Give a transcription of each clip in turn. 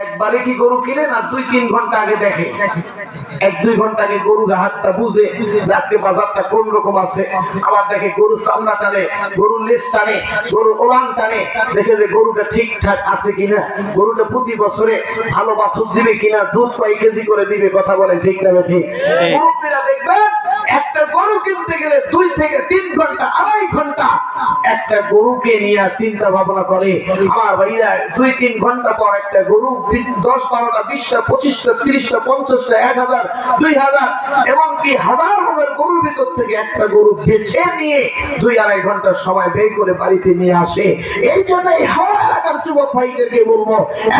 একবারে কি গরু কিনে না দুই তিন ঘণ্টা আগে দেখে? এক দুই ঘণ্টা আগে গরুর হাতটা বুঝে আজকে বাজারটা কোন রকম আছে। আবার দেখে সামনা টানে গরুর লেজ টানে গরুর ওলান টানে দেখে যে গরুটা ঠিকঠাক আছে কিনা গরুটা প্রতি বছরে ভালো বাছুর দিবে কিনা দুধ কয় কেজি করে দিবে কথা বলে ঠিক না ঠিক। মুরব্বীরা দেখবেন একটা গরু কিনতে গেলে দুই থেকে তিন ঘণ্টা আড়াই ঘণ্টা একটা গরুকে নিয়ে চিন্তা ভাবনা করে। আমার ভাইরা দুই তিন ঘণ্টা পর একটা গরু দশ, বারোটা, বিশটা, পঁচিশটা, তিরিশটা, পঞ্চাশটা, এক হাজার, দুই হাজার এবং কি হাজার হাজার গরুর ভিতর থেকে একটা গরু বেছে নিয়ে দুই আড়াই ঘণ্টার সময় ব্যয় করে বাড়িতে নিয়ে আসে। এই জন্য এই হাওড় এলাকার যুবক ভাইদেরকে বলব,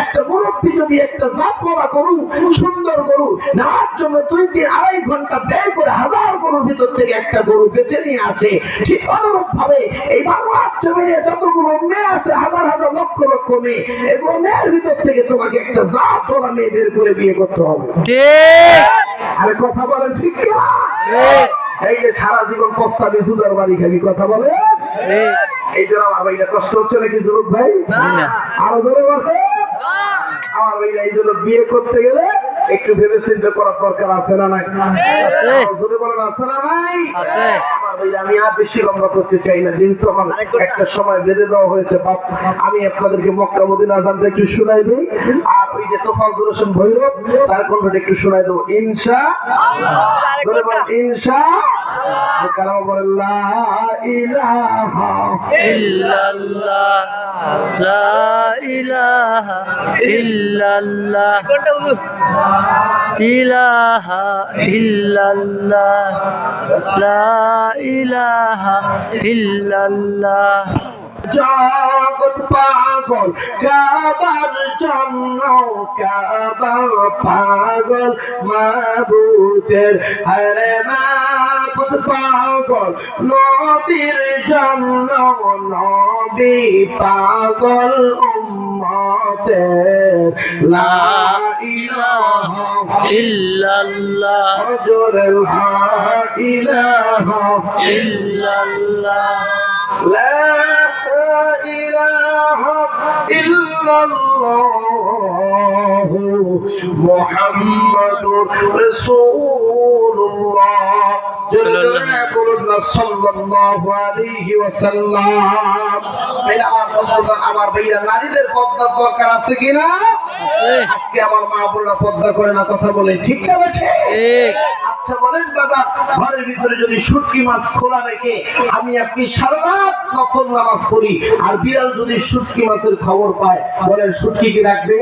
একটা মুরব্বী যদি একটা জাত করা গরু, সুন্দর গরু, নেওয়ার জন্য দুই তিন আড়াই ঘণ্টা ব্যয় করে হাজার গরুর ভিতর থেকে একটা গরু বেছে নিয়ে আসে, ঠিক অনুরূপ ভাবে এই বাংলার জমিনে যতগুলো মেয়ে আছে হাজার হাজার লক্ষ লক্ষ মেয়ে এগুলো মেয়ের ভিতর থেকে তোমাকে একটা জাত করা মেয়ে বের করে বিয়ে করতে হবে। আরে কথা বলেন ঠিক না? এই যে সারা জীবন সুদার বাড়ি খাবি কথা বলে এই জন্য আমার ভাইটা কষ্ট হচ্ছে নাকি যুবক ভাই। আরও ধরে বলতে? আমার ভাইরা এই জন্য বিয়ে করতে গেলে একটু ভেবে চিন্তা করার দরকার আছে না নাই? আছে। বলেন আছে না ভাই আছে। আমি আর বেশি লম্বা করতে চাই না যেহেতু আমার একটা সময় বেঁধে দেওয়া হয়েছে বাপ আমি আপনাদেরকে মক্কা মদিনা আজানটা একটু শোনাই দিই। আর ওই যে তোফাল হোসেন ভৈরব তার কণ্ঠটা একটু শোনাই দেবো। ইনশা ইনশা কালামা বলেন লা ইলাহা ইল্লাল্লাহ লা ইলাহা ইল্লাল্লাহ ইল্লাল্লাহ লা ইলাহা ইল্লাল্লাহ। জগৎ পাগল কাবার জন্য কাবা পাগল মাবুদের হরে মাবুদ পাগল নবীর জন্য নবী পাগল উম্মতের লা ইলাহা ইল্লাল্লাহ। হজরে লা ইলাহা ইল্লাল্লাহ। لا الله محمد رسول الله جل قلنا صلى الله عليه وسلم তাইলে আমার বন্ধুগণ, আমার ভাইরা নারীদের পদ্মার দরকার আছে কিনা আছে। আজকে আমার মা বোনরা পদ্মা করে না কথা বলে। ঠিক না ঠিক। আচ্ছা বলেন দাদা ঘরের ভিতরে যদি শুটকি মাছ খোলা রেখে আমি আপনি সারা রাত নফল নামাজ পড়ি আর বিড়াল যদি শুটকি মাছের খবর পায় বলেন শুটকি কি রাখবে?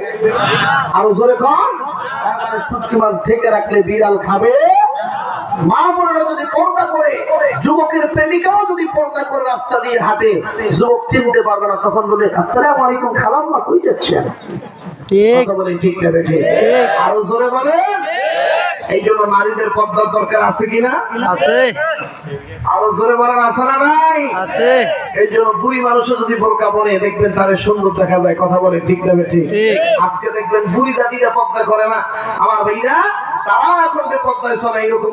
আরও জোরে কম শুটকি মাছ ঢেকে রাখলে বিড়াল খাবে। মা বোনেরা যদি পর্দা করে যুবকের প্রেমিকাও যদি পর্দা করে রাস্তা দিয়ে হাঁটে যুবক চিনতে পারবে না তখন বলে আসসালামু আলাইকুম খালাম না কই যাচ্ছেন? ঠিক। বলেন ঠিক না বেঠে আরও জোরে বলেন। এই জন্য নারীদের পদ্মার দরকার আছে কিনা? আছে। আরও জোরে বলেন আছে না নাই? আছে। এই জন্য বুড়ি মানুষও যদি বোরকা পরে দেখবেন তার সুন্দর দেখা যায়। কথা বলে ঠিক না ঠিক। আজকে দেখবেন বুড়ি দাদিরা পদ্মা করে না। আমার ভাইরা তারাও এখন যে পদ্মায়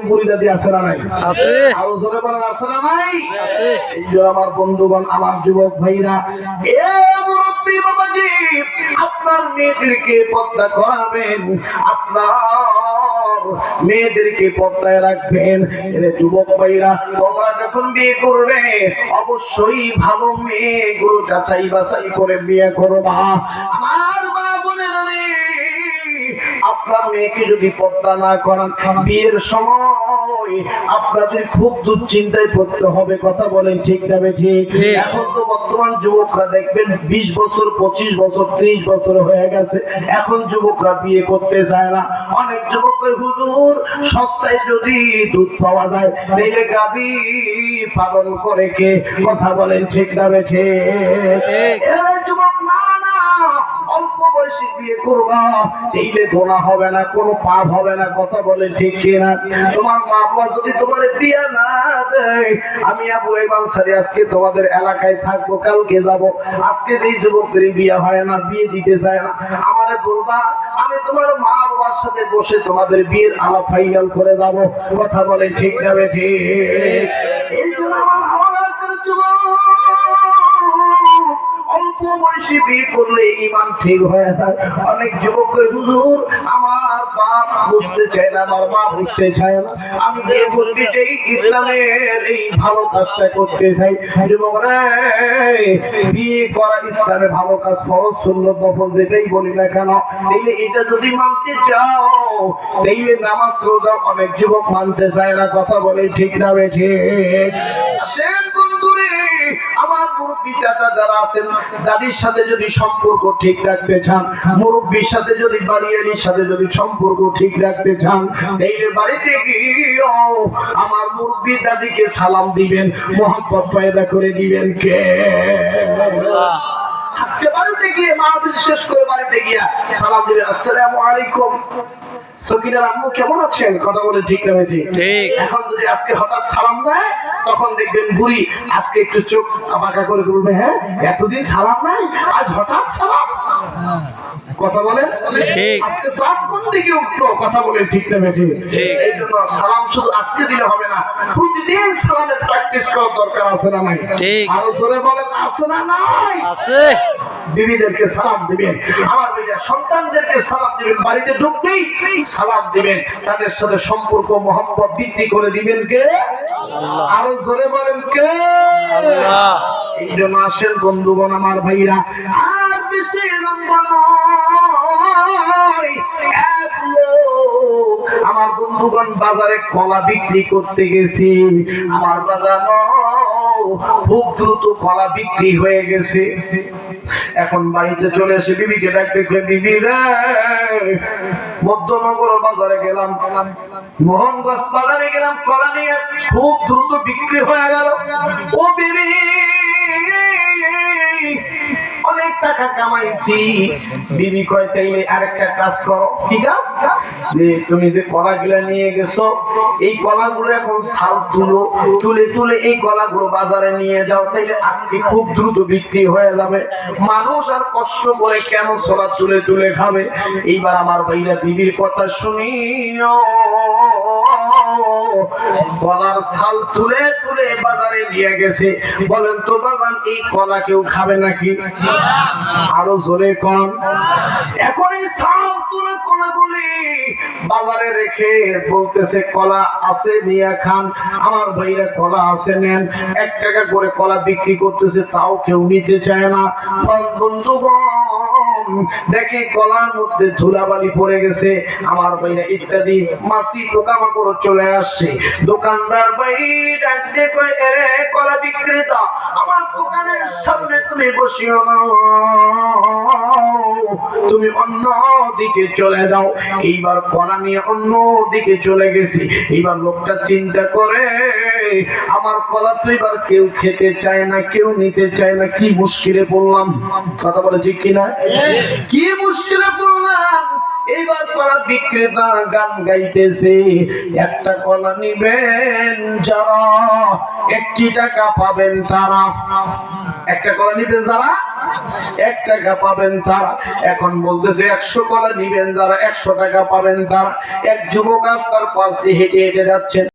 বুড়ি দাদি আছে না নাই? আছে। আরও জোরে বলেন আছে না নাই? আছে। এই যে আমার বন্ধুগণ আমার যুবক ভাইরা এ বাবাজি আপনার মেয়েদেরকে পর্দা করাবেন, আপনার মেয়েদেরকে রাখবেন। যুবক ভাইরা, তোমরা যখন বিয়ে করবে, অবশ্যই ভালো মেয়েগুলো যাচাই বাছাই করে বিয়ে আমার মা আপনার মেয়েকে যদি পর্দা না করান, বিয়ের সময় আপনাদের খুব দুশ্চিন্তায় পড়তে হবে কথা বলেন ঠিক না ঠিক। এখন তো বর্তমান যুবকরা দেখবেন বিশ বছর পঁচিশ বছর ত্রিশ বছর হয়ে গেছে এখন যুবকরা বিয়ে করতে চায় না অনেক যুবক হুজুর সস্তায় যদি দুধ পাওয়া যায় তাইলে গাবি পালন করে কে কথা বলেন ঠিক না বেঠে ঠিক। যুবক না না অল্প বয়সে বিয়ে করবা এইলে গোনা হবে না, কোনো পাপ হবে না, কথা বলে ঠিক কিনা। তোমার মা বাবা যদি তোমার বিয়ে না দেয়, আমি আবু এবাল সারি আজকে তোমাদের এলাকায় থাকব, কালকে যাব। আজকে যেই যুবকদের বিয়ে হয় না, বিয়ে দিতে চায় না, আমারে বলবা, আমি তোমার মা বাবার সাথে বসে তোমাদের বিয়ের আলাপ ফাইনাল করে যাব। কথা বলে ঠিক যাবে, ঠিক। এই জন্য আমার বয়সে বিয়ে করলে ইমান ঠিক হয়ে যায়। অনেক যুবক হুজুর, আমার বাপ বুঝতে চায় না, আমার মা বুঝতে চায় না। আমি চাই ইসলামের এই ভালো কাজটা করতে চাই। যুবক রে বিয়ে করা ভালো কাজ ফরজ, সুন্নত নফল যেটাই বলি না কেন? তাইলে এটা যদি মানতে চাও, তাইলে নামাজ রোজা অনেক যুবক মানতে চায় না। কথা বলে ঠিক না বেঠে বন্ধুরে আমার মুরব্বী চাচা যারা আছেন, দাদির সাথে যদি সম্পর্ক ঠিক রাখতে চান, মুরব্বীর সাথে যদি বাড়িয়ালির সাথে যদি সম্পর্ক ঠিক রাখতে চান তাইলে বাড়িতে গিয়েও আমার মুরব্বী দাদিকে সালাম দিবেন মোহাম্মত পয়দা করে দিবেন কে? আজকে বাড়িতে গিয়ে মাহফিল শেষ করে বাড়িতে গিয়া সালাম দিবেন, আসসালামু আলাইকুম। সকিনার আম্মু কেমন আছেন? কথা বলে ঠিক না ঠিক। এখন যদি আজকে হঠাৎ সালাম দেয় তখন দেখবেন বুড়ি আজকে একটু চোখ বাঁকা করে বলবে হ্যাঁ এতদিন সালাম নাই আজ হঠাৎ সালাম। কথা বলেন ঠিক। চাপ কোন দিকে উঠল? কথা বলেন ঠিক না বেঠি। এই জন্য সালাম শুধু আজকে দিলে হবে না প্রতিদিন সালামের প্র্যাকটিস করার দরকার আছে না নাই? ঠিক। আরও জোরে বলেন আছে না নাই? আছে। বিবিদেরকে সালাম দিবেন আমার সন্তানদেরকে সালাম দিবেন বাড়িতে ঢুকতেই সালাম দিবেন তাদের সাথে সম্পর্ক মহব্বত বৃদ্ধি করে দিবেন কে? আরও জোরে বলেন কে। এই জন্য আসেন বন্ধুগণ আমার ভাইরা আমার বন্ধুগণ, বাজারে কলা বিক্রি করতে গেছি। আমার বাজার খুব দ্রুত কলা বিক্রি হয়ে গেছে। এখন বাড়িতে চলে এসে বিবিকে ডাকতে বিবি রে, মধ্যনগর বাজারে গেলাম। মোহনগঞ্জ বাজারে গেলাম, কলা নিয়ে খুব দ্রুত বিক্রি হয়ে গেল। ও বিবি অনেক টাকা কামাইছি। বিবি কয়, তাইলে আরেকটা কাজ করো। ঠিক আছে যে তুমি যে কলাগুলো নিয়ে গেছো, এই কলাগুলো এখন ছাল তুলো। তুলে তুলে এই কলাগুলো বাজারে নিয়ে যাও, তাইলে আজকে খুব দ্রুত বিক্রি হয়ে যাবে। মানুষ আর কষ্ট করে কেন ছোলা তুলে তুলে খাবে? এইবার আমার ভাইরা বিবির কথা শুনিও। কলার ছাল তুলে তুলে বাজারে নিয়ে গেছে। বলেন তো বাবান এই কলা কেউ খাবে নাকি? আরও জোরে কন। এখন এই ছাল তুলে কলাগুলি বাজারে রেখে বলতেছে, কলা আছে নিয়ে খান, আমার ভাইরা কলা আছে নেন। এক টাকা করে কলা বিক্রি করতেছে, তাও কেউ নিতে চায় না। বন্ধুগণ দেখে কলার মধ্যে ধুলাবালি পড়ে গেছে। আমার ভাইরা ইত্যাদি মাছি পোকামাকড় চলে আসছে। দোকানদার ভাই ডাক দিয়ে কলা বিক্রেতা আমার দোকানের সামনে তুমি বসিও না। তুমি অন্য দিকে চলে যাও। এইবার কলা নিয়ে অন্য দিকে চলে গেছি। এইবার লোকটা চিন্তা করে, আমার কলা তো এবার কেউ খেতে চায় না, কেউ নিতে চায় না, কি মুশকিলে পড়লাম? কথা বলে কিনা কি মুশকিলে পড়লাম? এইবার কলা বিক্রেতা গান গাইতেছে, একটা কলা নিবেন যারা, একটি টাকা পাবেন তারা। একটা কলা নিবেন যারা, এক টাকা পাবেন তারা। এখন বলতেছে, একশো কলা নিবেন যারা, একশো টাকা পাবেন তার। এক যুবক আজ তার পাশ দিয়ে হেঁটে হেঁটে যাচ্ছেন।